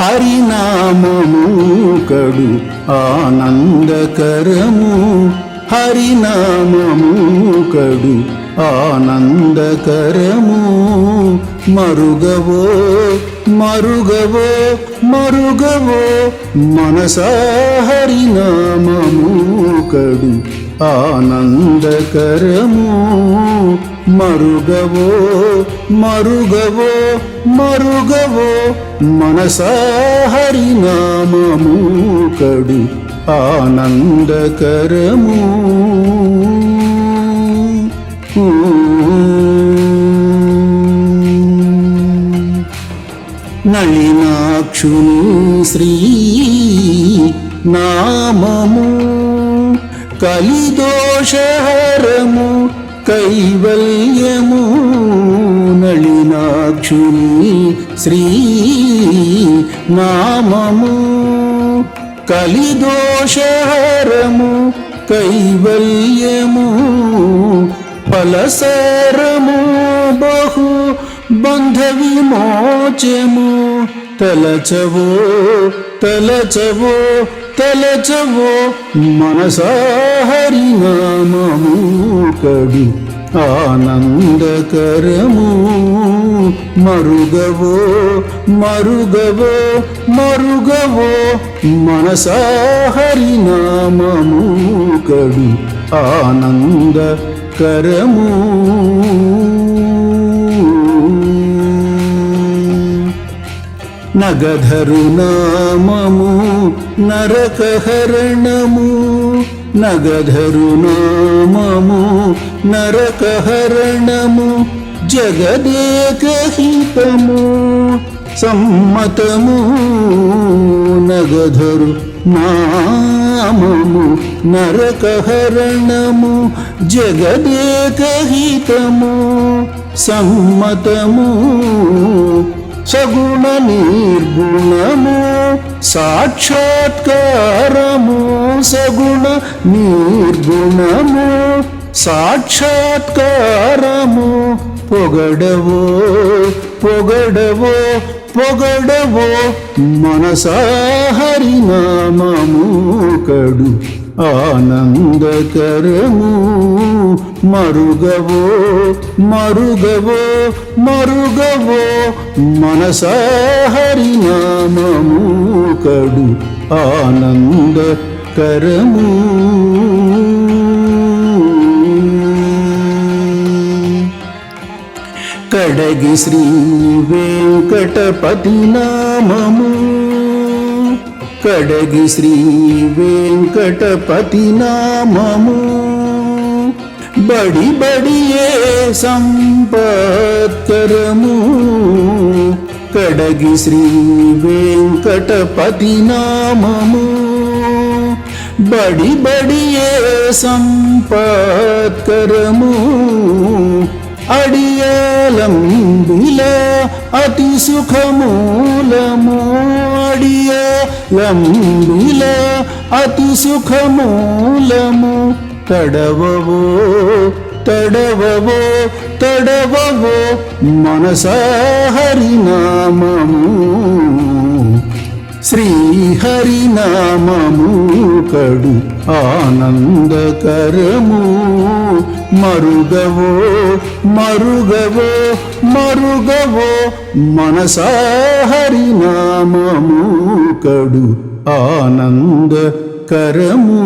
హరినామము కడు ఆనందకరము. హరినామము కడు ఆనందకరము. మరుగవో మరుగవో మరుగవో మనసా హరినామము కడు ఆనందకరము. మరుగవో మరుగవో మరుగవో మనసా హరినామము కడు ఆనందకరము నళినాక్షుని శ్రీ నామము కలిదోషహరము కైవల్యము నళినాక్షుని శ్రీ నామము. కలిదోషహరము కైవల్యము ఫలసారము బహు బంధ విమోచము తలచవో తలచవో తెలచవో మనసా నామము కడు ఆనందకరము. మరుగవో మరుగవో మరుగవో మనసా నామము కడు ఆనందకరము. నగధరునామము నరకహరణము. నగధరునామము నరకహరణము. జగదేకహితము సమ్మతము. నగధరు నామము నరకహరణము. జగదేకహితము సమ్మతము. సగుణ నిర్గుణము సాక్షాత్కారము సగుణ నిర్గుణము సాక్షాత్కారము. పొగడవో పొగడవో పొగడవో మనసా హరినామము కడు. ఆనందకరము. మరుగవో మరుగవో మరుగవో మనసా హరినామము కడు ఆనందకరము. కడగి శ్రీ వెంకటపతి నామము కడగి శ్రీ వెంకటపతి నామము బడి బడియే సంపత్కరము కడగి శ్రీ వెంకటపతి నామము బడి బడియే సంపత్కరము అడియాలంబిల అతి సుఖమూలము అడియాలంబిల అతి సుఖమూలము. తడవవో తడవవో తడవవో మనసా హరినామము శ్రీహరినామము కడు ఆనందకరము. మరుగవో మరుగవో మరుగవో మనసా హరినామము ఆనంద కరము